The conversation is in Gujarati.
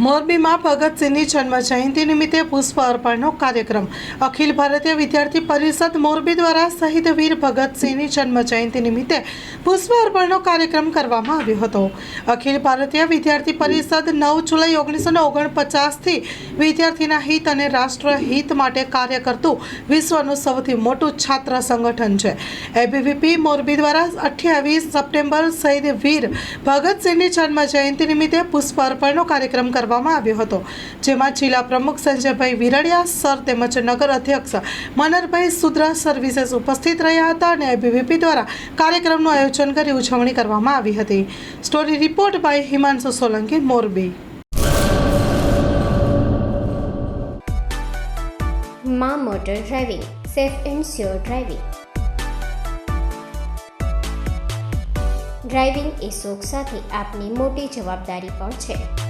મોરબીમાં ભગતસિંહની જન્મ જયંતિ નિમિત્તે પુષ્પ અર્પણનો કાર્યક્રમ. અખિલ ભારતીય વિદ્યાર્થી પરિષદ મોરબી દ્વારા શહીદ વીર ભગતસિંહની જન્મ જયંતિ નિમિત્તે પુષ્પ અર્પણનો કાર્યક્રમ કરવામાં આવ્યો હતો. અખિલ ભારતીય વિદ્યાર્થી પરિષદ નવ જુલાઈ ઓગણીસો ઓગણપચાસથી વિદ્યાર્થીના હિત અને રાષ્ટ્રહિત માટે કાર્ય કરતું વિશ્વનું સૌથી મોટું છાત્ર સંગઠન છે. એબીવીપી મોરબી દ્વારા અઠ્યાવીસ સપ્ટેમ્બર શહીદ વીર ભગતસિંહની જન્મ જયંતિ નિમિત્તે પુષ્પ અર્પણનો કાર્યક્રમ કરવામાં આવ્યો હતો, જેમાં જિલ્લા પ્રમુખ સંજયભાઈ વિરડિયા, સર તેમજ નગર અધ્યક્ષ મનરભાઈ સુદ્રા સર ઉપસ્થિત રહ્યા હતા અને એબીવીપી દ્વારા કાર્યક્રમનું આયોજન કરી ઉજવણી કરવામાં આવી હતી. Story report by Himanshu Solanki, Morbi. મા motor driving, safe and sure driving. Driving એ શોખ સાથે આપની મોટી જવાબદારી પણ છે.